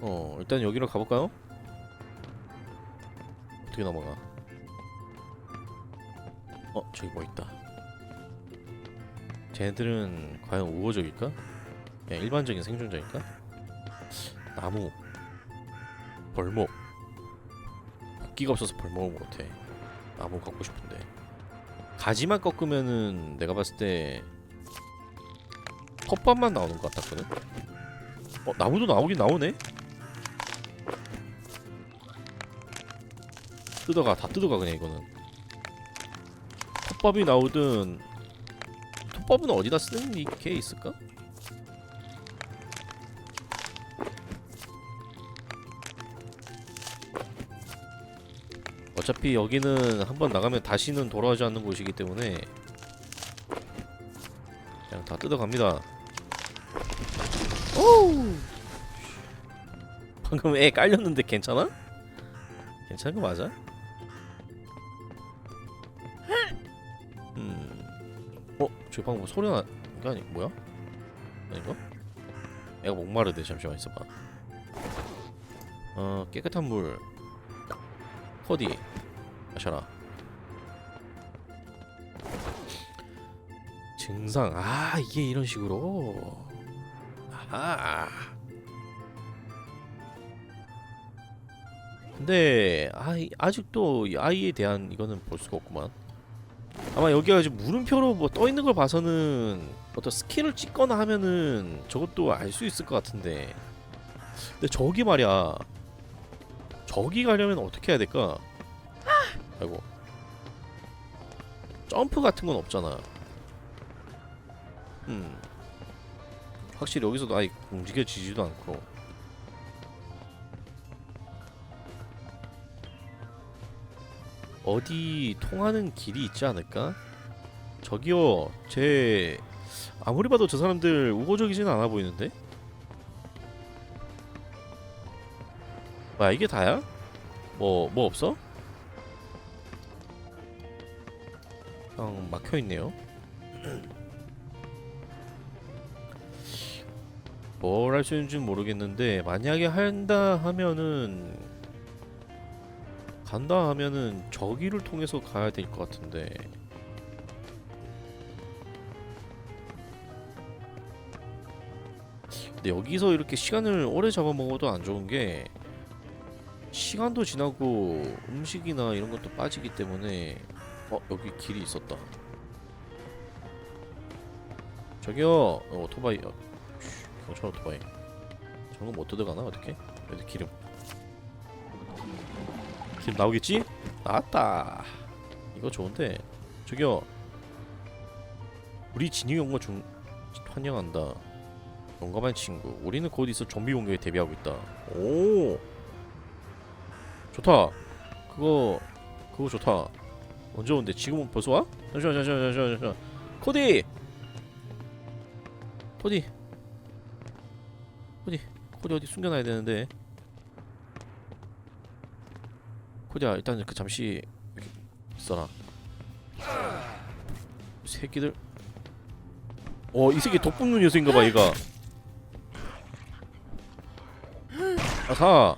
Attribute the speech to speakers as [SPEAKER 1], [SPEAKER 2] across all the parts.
[SPEAKER 1] 어 일단 여기로 가볼까요? 어떻게 넘어가? 어 저기 뭐 있다. 쟤네들은 과연 우호적일까? 그냥 일반적인 생존자일까? 나무, 벌목. 도끼가 없어서 벌목을 못해. 나무 갖고 싶은데. 가지만 꺾으면은 내가 봤을 때 텃밭만 나오는 것 같았거든. 어 나무도 나오긴 나오네. 뜯어가 다 뜯어가 그냥 이거는. 텃밥이 나오든 톱밥은 어디다 쓰는 게 있을까? 어차피 여기는 한번 나가면 다시는 돌아오지 않는 곳이기 때문에 그냥 다 뜯어갑니다. 오! 방금 애 깔렸는데 괜찮아? 괜찮은 거 맞아? 저 방금 뭐 소리 나... 이거 아니 뭐야? 아닌가? 애가 목마르대. 잠시만 있어봐. 어 깨끗한 물. 코디. 마셔라. 증상. 아 이게 이런 식으로? 아하. 근데 아이, 아직도 이 아이에 대한 이거는 볼 수가 없구만 아마 여기가 지금 물음표로 뭐 떠 있는 걸 봐서는 어떤 스킬을 찍거나 하면은 저것도 알 수 있을 것 같은데. 근데 저기 말이야. 저기 가려면 어떻게 해야 될까? 아이고. 점프 같은 건 없잖아. 음. 확실히 여기서도 아예 움직여지지도 않고 어디 통하는 길이 있지 않을까? 저기요, 제 아무리 봐도 저 사람들 우호적이진 않아 보이는데? 뭐야 이게 다야? 뭐뭐 없어? 그냥 막혀 있네요. 뭘 할 수 있는지는 모르겠는데 만약에 한다 하면은 간다 하면은 저기를 통해서 가야 될 것 같은데. 근데 여기서 이렇게 시간을 오래 잡아먹어도 안 좋은 게 시간도 지나고 음식이나 이런 것도 빠지기 때문에 어 여기 길이 있었다. 저기요 어, 오토바이 어, 쉬, 경찰 오토바이. 저런 거못 뜯어가나 어떻게? 여기 기름 기름 나오겠지? 나왔다. 이거 좋은데. 저기요. 우리 진유 연구 중 환영한다. 용감한 친구. 우리는 곧 있어 좀비 공격에 대비하고 있다. 오! 좋다. 그거 그거 좋다. 언제 온대. 지금은 벌써 와? 잠시만 잠시만 잠시만 잠시만. 코디! 코디. 코디 코디 어디 숨겨놔야 되는데 코디야 일단 그 잠시 이 새끼들. 어이 새끼 덕분눈 녀석인가봐 얘가. 아사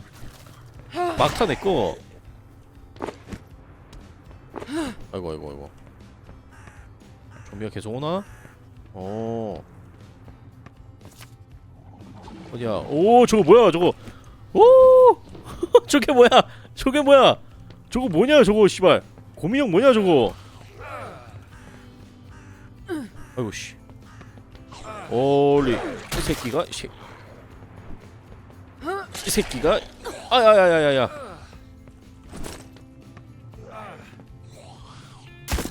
[SPEAKER 1] 막타 내꺼. 아이고 아이고 아이고. 좀비가 계속 오나? 어. 어디야? 오 저거 뭐야 저거? 오! 저게 뭐야? 저게 뭐야 저거 뭐냐 저거 씨발 고민형 뭐냐 저거 아이고 씨 올리 이 새끼가 이, 새끼가 아야야야야야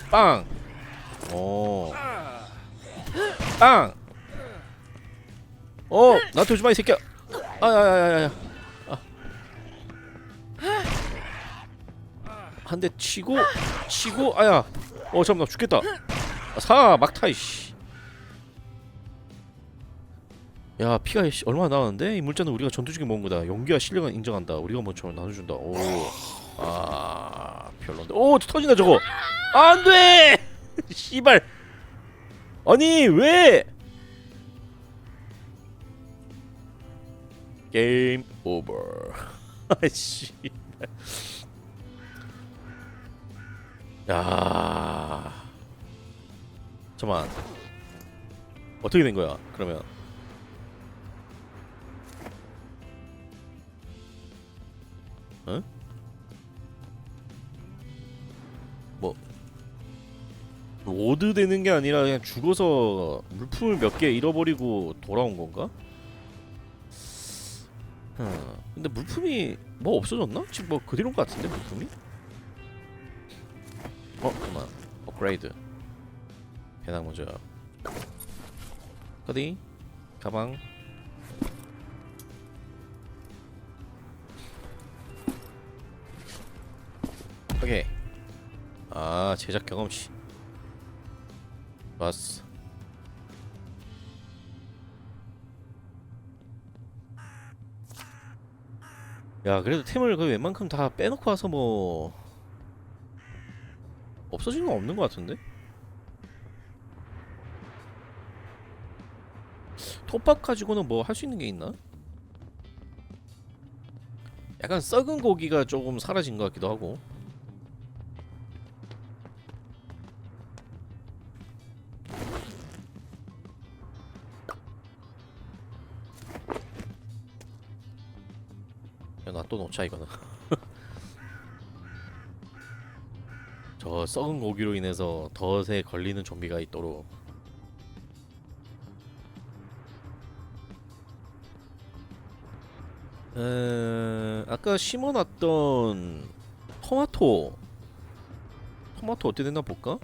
[SPEAKER 1] 빵 어. 빵! 어! 나한테 오지마 이 새끼야! 아야야야야 아. 한 대 치고 치고 아야. 어 잠깐만 나 죽겠다. 아, 사 막타 이씨. 야 피가 씨, 얼마나 나왔는데? 이 물자는 우리가 전투 중에 먹은 거다. 용기와 실력은 인정한다. 우리가 먼저 나눠준다. 오아 별론데. 오 터진다 저거. 안돼! 씨발. 아니 왜? 아, 게임 오버. 아씨. 야. 잠만. 어떻게 된 거야? 그러면. 응? 뭐 로드 되는 게 아니라 그냥 죽어서 물품을 몇 개 잃어버리고 돌아온 건가? 흠, 근데 물품이 뭐 없어졌나? 지금 뭐 그대로인 것 같은데 물품이? 어 그만. 업그레이드. 배낭 모자 어디? 가방. 오케이. 아 제작 경험치 좋았어. 야 그래도 템을 그 웬만큼 다 빼놓고 와서 뭐 없어지는 건 없는 것 같은데? 톱밥 가지고는 뭐 할 수 있는 게 있나? 약간 썩은 고기가 조금 사라진 것 같기도 하고 야 나 또 놓자 이거는 저 썩은 고기로 인해서 덫에 걸리는 좀비가 있도록. 에... 아까 심어놨던 토마토. 토마토 어떻게 됐나 볼까?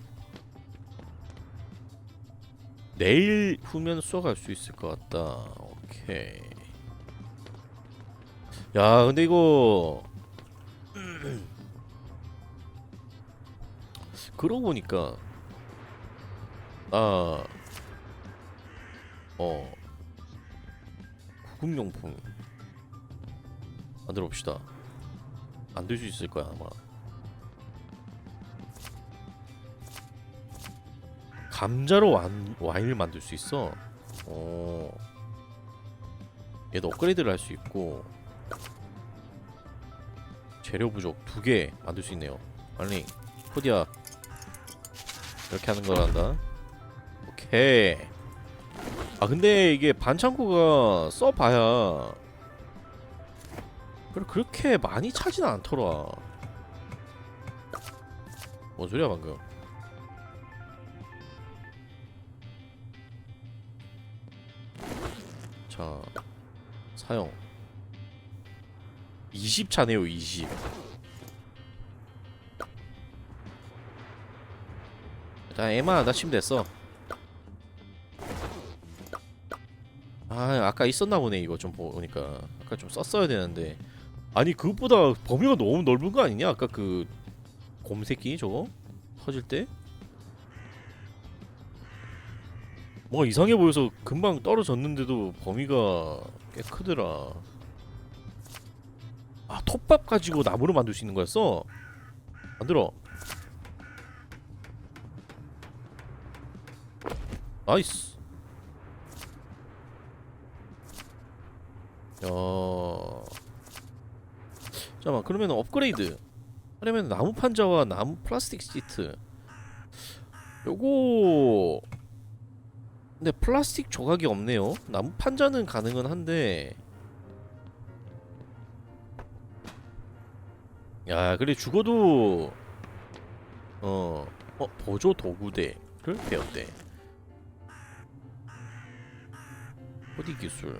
[SPEAKER 1] 내일 후면 쏘갈 수 있을 것 같다. 오케이. 야 근데 이거 그러고 보니까 나 어, 구급용품 만들어 봅시다. 만들 수 있을 거야 아마. 감자로 와인, 와인을 만들 수 있어. 어. 얘도 업그레이드를 할 수 있고 재료 부족 두 개 만들 수 있네요. 아니 코디야 이렇게 하는 거란다. 오케이. 아 근데 이게 반창고가 써봐야 그래 그렇게 많이 차지는 않더라. 뭔 소리야 방금? 자 사용 20차네요 20. 자 에마 나침 됐어. 아 아까 있었나 보네 이거 좀 보니까. 아까 좀 썼어야 되는데. 아니 그것보다 범위가 너무 넓은 거 아니냐? 아까 그 곰새끼 저거 터질 때? 뭔가 이상해 보여서 금방 떨어졌는데도 범위가 꽤 크더라. 아 톱밥 가지고 나무로 만들 수 있는 거였어? 만들어 나이스. 야. 잠깐만 그러면 업그레이드 하려면 나무 판자와 나무 플라스틱 시트. 요거. 근데 플라스틱 조각이 없네요. 나무 판자는 가능은 한데. 야 그래 죽어도 어, 어 보조 도구대를 배웠대 코디 기술.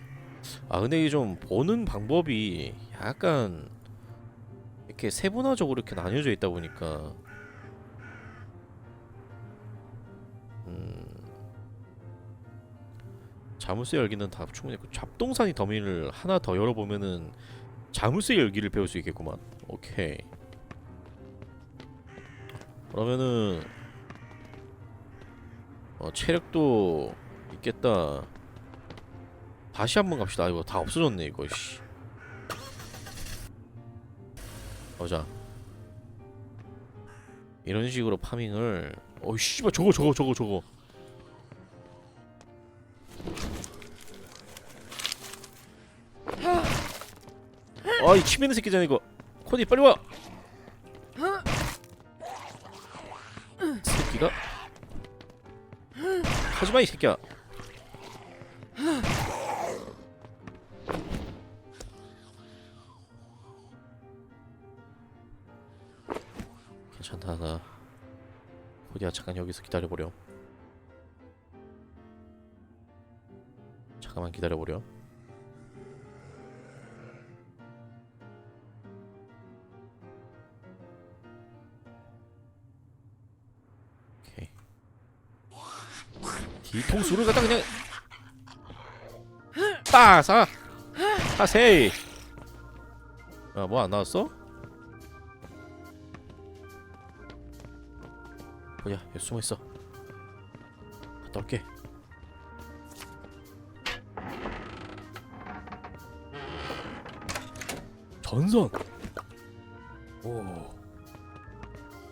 [SPEAKER 1] 아 근데 이게 좀 보는 방법이 약간 이렇게 세분화적으로 이렇게 나뉘어져 있다 보니까. 음. 자물쇠 열기는 다 충분히 그 잡동사니 더미를 하나 더 열어보면은 자물쇠 열기를 배울 수 있겠구만. 오케이. 그러면은 어 체력도 있겠다 다시 한번 갑시다. 이거 다 없어졌네 이거 씨. 보자. 이런 식으로 파밍을. 어이 씨발 저거 저거 저거 저거. 아이 치매는 새끼잖아 이거. 코디 빨리 와! 새끼가? 하지마 이 새끼야 잠깐 여기서 기다려보렴. 잠깐만 기다려보렴. 오케이. 뒤통수를 갖다 그냥 따사 하세이. 야뭐 안 나왔어? 뭐야 여기 숨어있어. 갔다 올게. 전선! 오.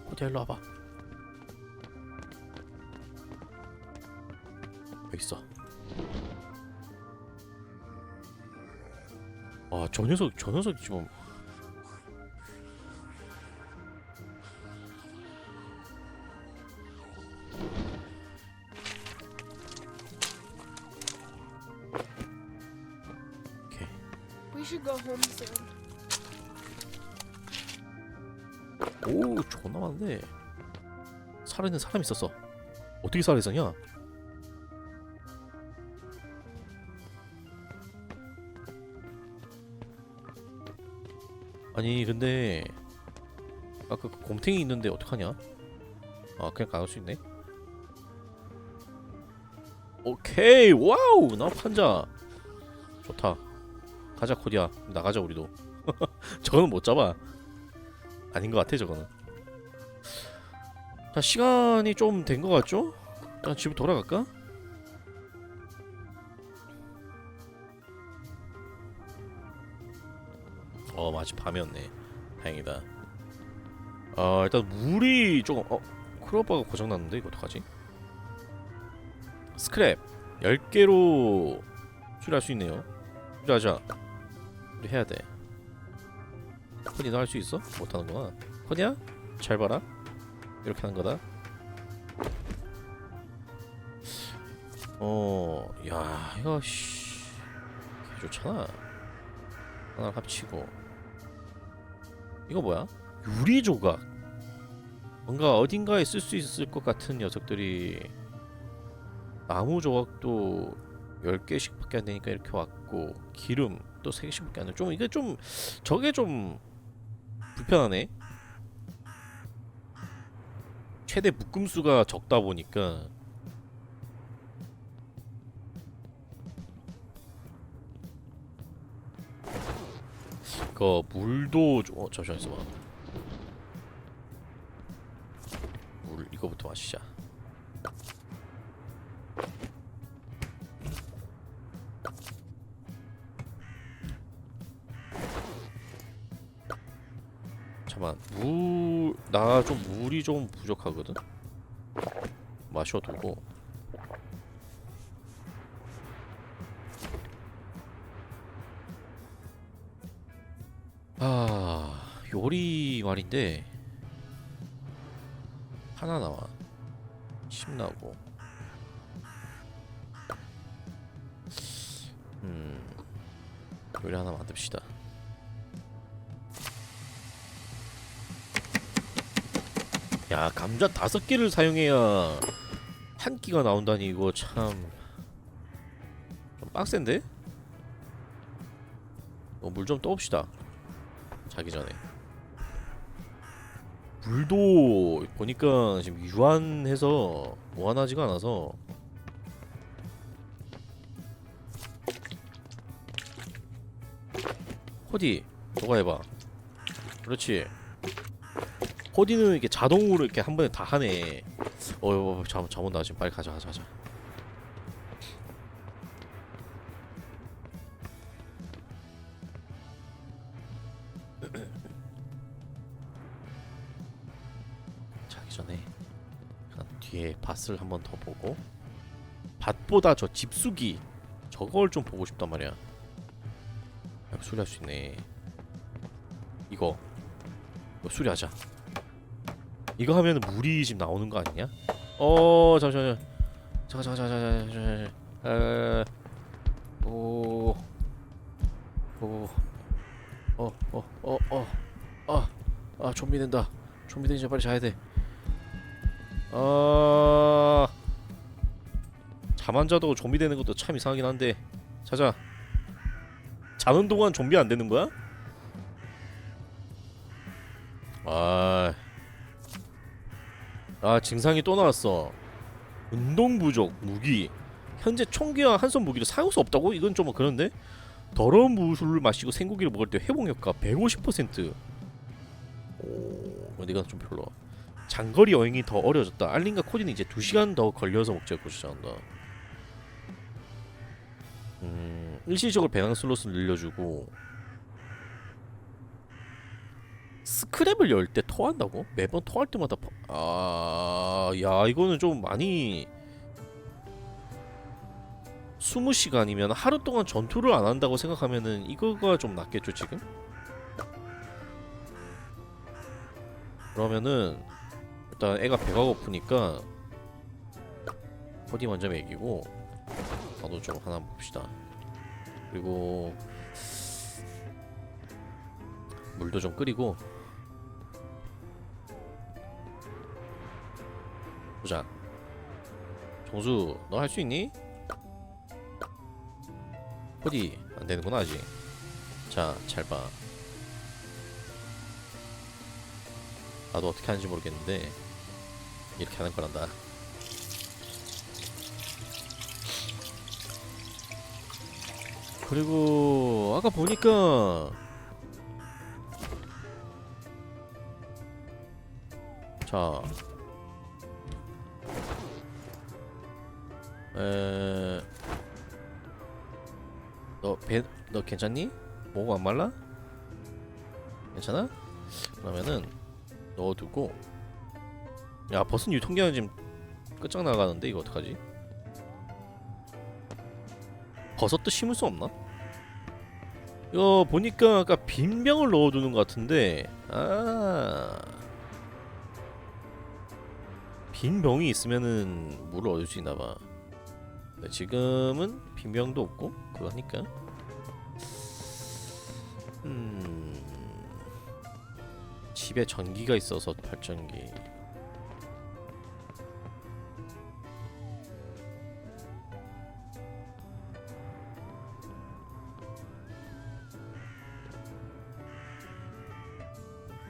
[SPEAKER 1] 호텔 일로 와봐. 여기 있어. 아저 녀석 저 녀석 지금 존나 많은데. 살아있는 사람이 있었어. 어떻게 살아있었냐? 아니 근데 아까 그 곰탱이 있는데 어떡하냐? 아 그냥 가갈 수 있네. 오케이 와우! 나 판자. 좋다. 가자 코디야. 나가자 우리도. 저거는 못 잡아. 아닌 것 같아 저거는 자 시간이 좀 된 것 같죠? 일단 집으로 돌아갈까? 어 마치 밤이었네 다행이다 어 일단 물이 조금 어 크로버가 고장났는데 이거 어떡하지? 스크랩 10개로 수리할 수 있네요 수리하자 우리 해야 돼 코디 너할 수 있어? 못하는구나 코디야? 잘 봐라 이렇게 하는 거다 어, 야, 이거 씨, 개 좋잖아. 하나 합치고 이거 뭐야? 유리 조각. 뭔가 어딘가에 쓸 수 있을 것 같은 녀석들이 나무 조각도 10개씩밖에 안 되니까 이렇게 왔고 기름 또 3개씩밖에 안 돼. 좀 이게 좀 저게 좀 불편하네. 최대 묶음 수가 적다 보니까 그 물도 좀- 어 잠시만 있어봐. 물 이거부터 마시자. 잠깐 물 나 좀 물이 좀 부족하거든? 마셔두고. 아 요리 말인데 하나 나와. 침 나고 감자 다섯 개를 사용해야 한 끼가 나온다니 이거 참. 좀 빡센데? 어, 물 좀 떠봅시다. 자기 전에. 물도 보니까 지금 유한해서 무한하지가 않아서. 호디 너가 해봐. 그렇지 호디는 이렇게 자동으로 이렇게 한 번에 다 하네. 어휴 잠, 잠 온다. 지금 빨리 가자 가자 가자. 자기 전에 뒤에 밭을 한 번 더 보고 밭보다 저 집수기 저걸 좀 보고 싶단 말이야. 야, 수리할 수 있네. 이거. 이거 수리하자 이거 하면 물이 지금 나오는 거 아니냐? 어 잠시만요. 잠깐 잠깐 잠깐 잠깐 잠깐 오 오 어 어 어어어아 아, 좀비 된다. 좀비 되니 빨리 자야 돼. 아... 잠 안 자도 좀비 되는 것도 참 이상하긴 한데. 자자. 자는 동안 좀비 안 되는 거야? 아, 아 증상이 또 나왔어. 운동 부족, 무기. 현재 총기와 한손 무기를 사용할 수 없다고? 이건 좀 그런데. 더러운 물을 마시고 생고기를 먹을 때 회복 효과 150%. 오, 이건 좀 별로. 장거리 여행이 더 어려워졌다. 알린과 코디는 이제 2시간 더 걸려서 목적을 고시한다. 음, 일시적으로 배낭 슬롯을 늘려주고 스크랩을 열 때 토한다고? 매번 토할 때마다 퍼... 아... 야 이거는 좀 많이 20시간이면 하루 동안 전투를 안 한다고 생각하면은 이거가 좀 낫겠죠 지금? 그러면은 일단 애가 배가 고프니까 어디 먼저 먹이고 나도 좀 하나 봅시다 그리고 물도 좀 끓이고 보자. 정수 너 할 수 있니? 어디 안 되는구나 아직. 자 잘봐. 나도 어떻게 하는지 모르겠는데 이렇게 하는 거란다. 그리고 아까 보니까 자 에... 너 배, 너 괜찮니? 목안 말라? 괜찮아? 그러면은 넣어두고 야 버섯 유통기한 지금 끝장나가는데 이거 어떡하지? 버섯도 심을 수 없나? 이거 보니까 아까 빈 병을 넣어두는 것 같은데 아... 빈 병이 있으면은 물을 얻을 수 있나봐 네, 지금은 빈 병도 없고 그거 하니까. 음... 집에 전기가 있어서 발전기.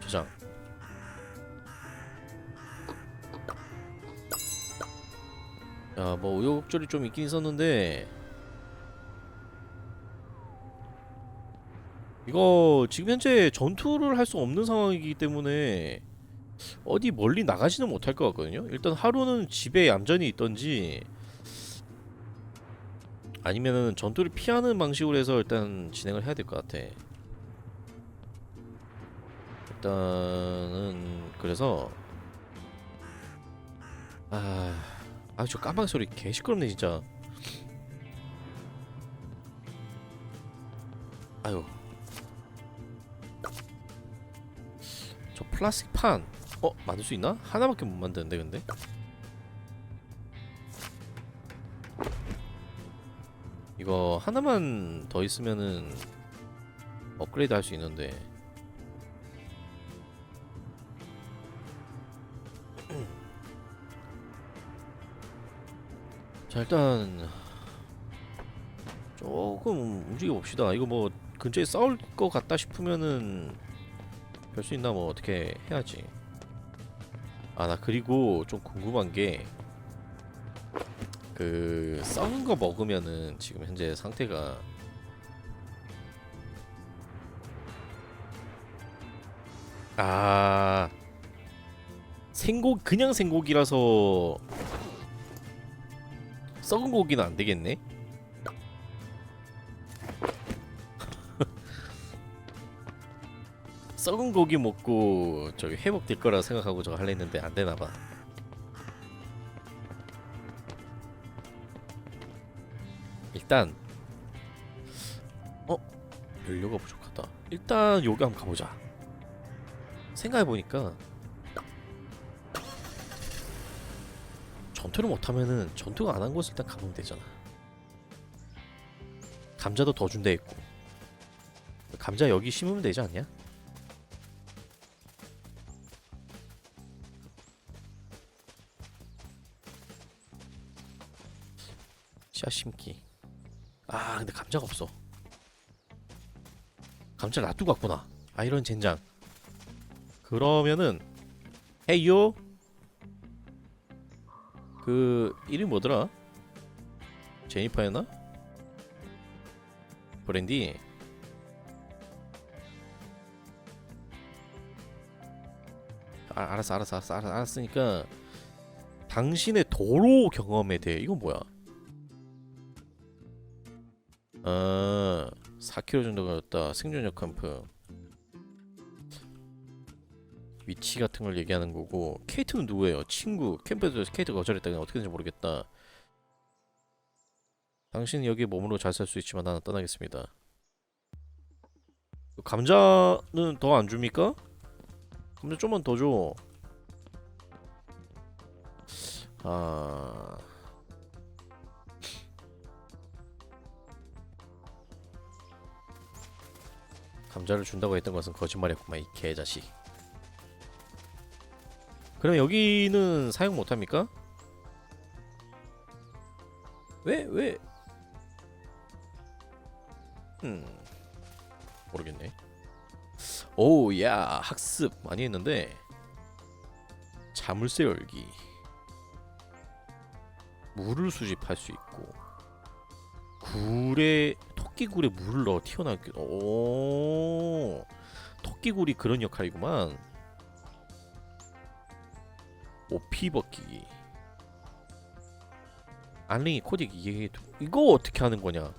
[SPEAKER 1] 저장 야뭐 우여곡절이 좀 있긴 있었는데. 이거 지금 현재 전투를 할 수 없는 상황이기 때문에 어디 멀리 나가지는 못할 것 같거든요. 일단 하루는 집에 얌전히 있던지 아니면은 전투를 피하는 방식으로 해서 일단 진행을 해야 될 것 같아. 일단은 그래서 아, 아 저 깜빡 소리 개 시끄럽네 진짜. 아유, 저 플라스틱 판, 어 만들 수 있나? 하나밖에 못 만드는데 근데. 이거 하나만 더 있으면은 업그레이드 할 수 있는데. 자 일단 조금 움직여 봅시다. 이거 뭐 근처에 싸울 것 같다 싶으면은 별 수 있나 뭐 어떻게 해야지. 아 나 그리고 좀 궁금한 게그 썩은 거 먹으면은 지금 현재 상태가 아 생고 그냥 생고기라서 썩은 고기는 안 되겠네. 썩은 고기 먹고 저기 회복될 거라 생각하고 저거 할려 했는데 안 되나 봐. 일단 어 연료가 부족하다. 일단 여기 한번 가보자. 생각해 보니까 전투를 못하면은 전투가 안 한 곳을 일단 가면 되잖아. 감자도 더 준대 했고. 감자 여기 심으면 되지 않냐? 씨앗 심기. 아 근데 감자가 없어. 감자 놔두고 갔구나. 아 이런 젠장. 그러면은 헤이요 그 이름 뭐더라? 제니퍼였나? 브랜디. 아, 알았어 알았어 알았어 알았어 알았 으니까 당신의 도로 경험에 대해 이건 뭐야? 아 4km 정도 가졌다. 생존력 캠프 위치 같은 걸 얘기하는 거고 케이트는 누구예요? 친구 캠프에서 케이트가 거절했다니 어떻게 되는지 모르겠다 당신은 여기 몸으로 잘 살 수 있지만 나는 떠나겠습니다 감자는 더 안 줍니까? 감자 좀만 더 줘. 아. 감자를 준다고 했던 것은 거짓말이었구만 이 개자식. 그럼 여기는 사용 못 합니까? 왜 왜? 음 모르겠네. 오야 학습 많이 했는데 자물쇠 열기 물을 수집할 수 있고 굴에 토끼굴에 물을 넣어 튀어나오게 오 토끼굴이 그런 역할이구만 오피 벗기기 알랭이 코딕 이게 이거 어떻게 하는 거냐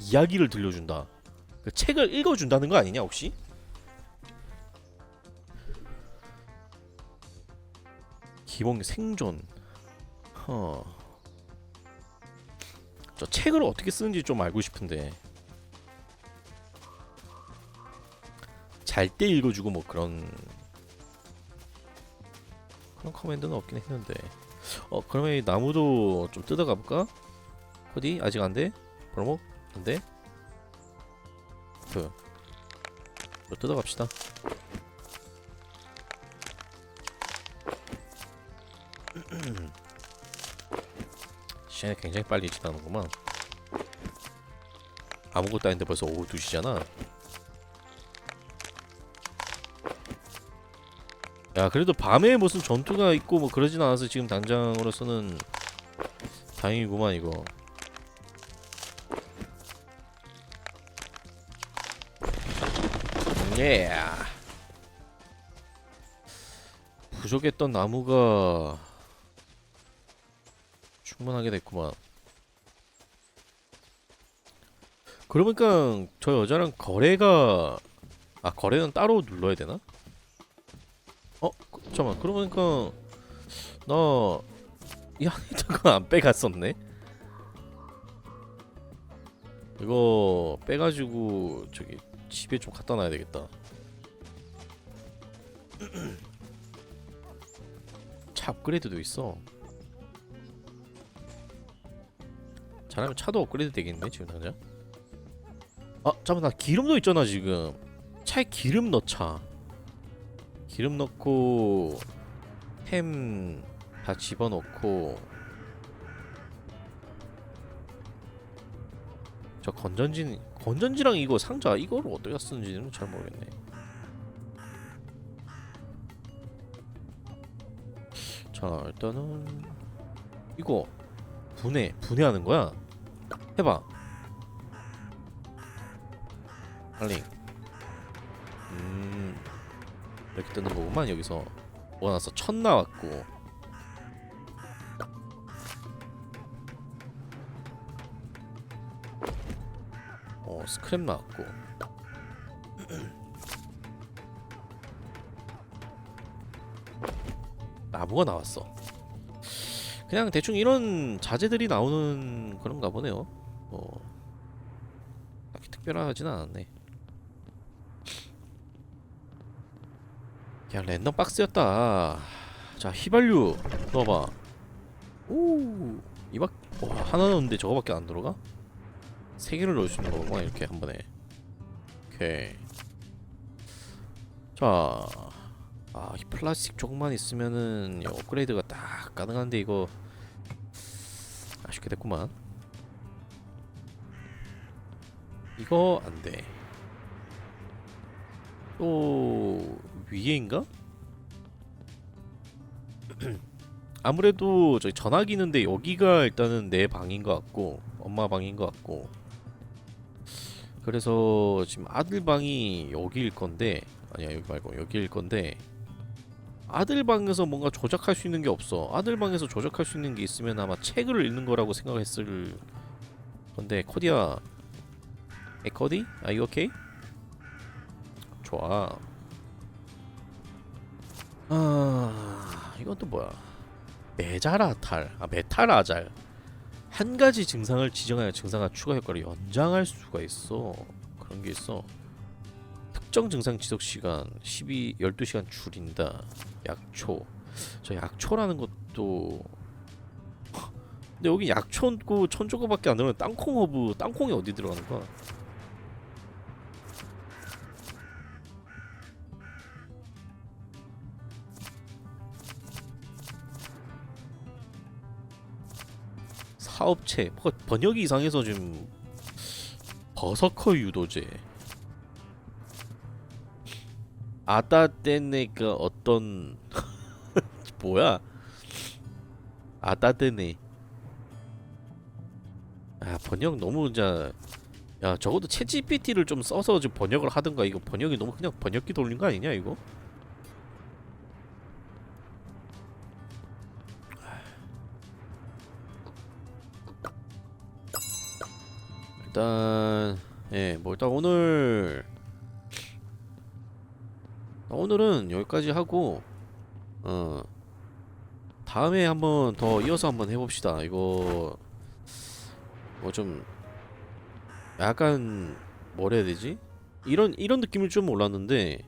[SPEAKER 1] 이야기를 들려준다 그 책을 읽어준다는 거 아니냐 혹시? 기본 생존. 허. 저 책을 어떻게 쓰는지 좀 알고 싶은데. 잘 때 읽어주고 뭐 그런 그런 커맨드는 없긴 했는데. 어 그러면 이 나무도 좀 뜯어가 볼까? 어디 아직 안 돼? 벌목 안 돼? 그. 또 뜯어갑시다. 시간이 굉장히 빨리 지나는구만 아무것도 아닌데 벌써 오후 2시잖아 야 그래도 밤에 무슨 전투가 있고 뭐 그러진 않아서 지금 당장으로서는 다행이구만 이거 예 부족했던 나무가 충분하게 됐구만. 그러니까 저 여자랑 거래가 아 거래는 따로 눌러야 되나? 잠깐만 그러니까 나이 안에 있던 거안 빼갔었네. 이거 빼가지고 저기 집에 좀 갖다 놔야 되겠다. 차 업그레이드도 있어. 잘하면 차도 업그레이드 되겠네 지금 당장. 아 잠깐 나 기름도 있잖아 지금. 차에 기름 넣자. 기름 넣고 햄 다 집어넣고 저 건전지 건전지랑 이거 상자 이거를 어떻게 쓰는지는 잘 모르겠네. 자 일단은 이거 분해 분해하는 거야. 해봐. 빨리. 음 이렇게 뜨는 거구만 여기서 모아놨어 천 나왔고. 어 스크랩 나왔고. 나무가 나왔어. 그냥 대충 이런 자재들이 나오는 그런가 보네요. 뭐 딱히 특별하진 않았네. 야 랜덤 박스였다 자 휘발유 넣어봐 오 이박 와 하나 넣었는데 저거밖에 안 들어가? 세 개를 넣을 수 있는 거구나 이렇게 한 번에 오케이 자 아, 이 플라스틱 조금만 있으면은 이 업그레이드가 딱 가능한데 이거 아쉽게 됐구만. 이거 안 돼. 또 위에인가? 아무래도 저기 전화기 있는데 여기가 일단은 내 방인 것 같고 엄마 방인 것 같고 그래서 지금 아들 방이 여기일 건데 아니야 여기 말고 여기일 건데 아들 방에서 뭔가 조작할 수 있는 게 없어. 아들 방에서 조작할 수 있는 게 있으면 아마 책을 읽는 거라고 생각했을 건데 코디야, 에 코디? Are you okay? 좋아. 아 이건 또 뭐야? 메자라탈, 아 메탈아잘. 한 가지 증상을 지정하여 증상과 추가 효과를 연장할 수가 있어. 그런 게 있어. 특정 증상 지속 시간 12 12시간 줄인다. 약초. 저 약초라는 것도 근데 여기 약초고 천조가밖에 안 들어가는 땅콩 허브 땅콩이 어디 들어가는 거야? 사업체 뭐 번역이 이상해서 지금 버서커 유도제 아따떼네가 어떤 뭐야? 아따떼네. 아 번역 너무 진짜 야 적어도 챗 GPT를 좀 써서 좀 번역을 하든가 이거 번역이 너무 그냥 번역기 돌린 거 아니냐 이거? 일단 예 뭐 일단 오늘 오늘은 여기까지 하고 어 다음에 한번 더 이어서 한번 해봅시다. 이거 뭐 좀 약간 뭐라 해야 되지? 이런 이런 느낌일 줄 몰랐는데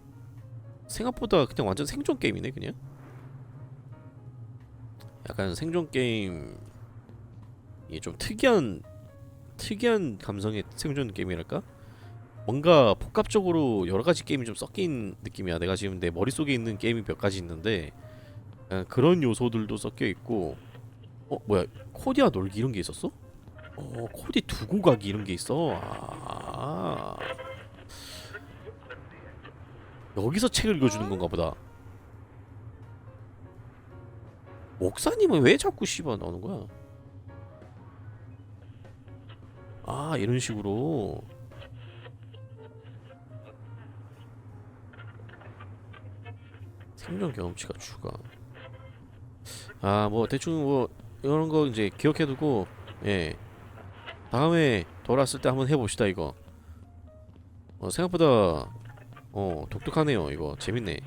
[SPEAKER 1] 생각보다 그냥 완전 생존 게임이네 그냥. 약간 생존 게임 이게 좀 특이한 특이한 감성의 생존 게임이랄까? 뭔가 복합적으로 여러 가지 게임이 좀 섞인 느낌이야. 내가 지금 내 머릿속에 있는 게임이 몇 가지 있는데 약간 그런 요소들도 섞여 있고 어 뭐야 코디아 놀기 이런 게 있었어? 어 코디 두고 가기 이런 게 있어. 아 여기서 책을 읽어주는 건가 보다. 목사님은 왜 자꾸 씹어 나오는 거야? 아 이런 식으로 생존 경험치가 추가. 아, 뭐 대충 뭐 이런 거 이제 기억해두고 예 다음에 돌아왔을 때 한번 해봅시다 이거. 어, 생각보다 어 독특하네요 이거 재밌네.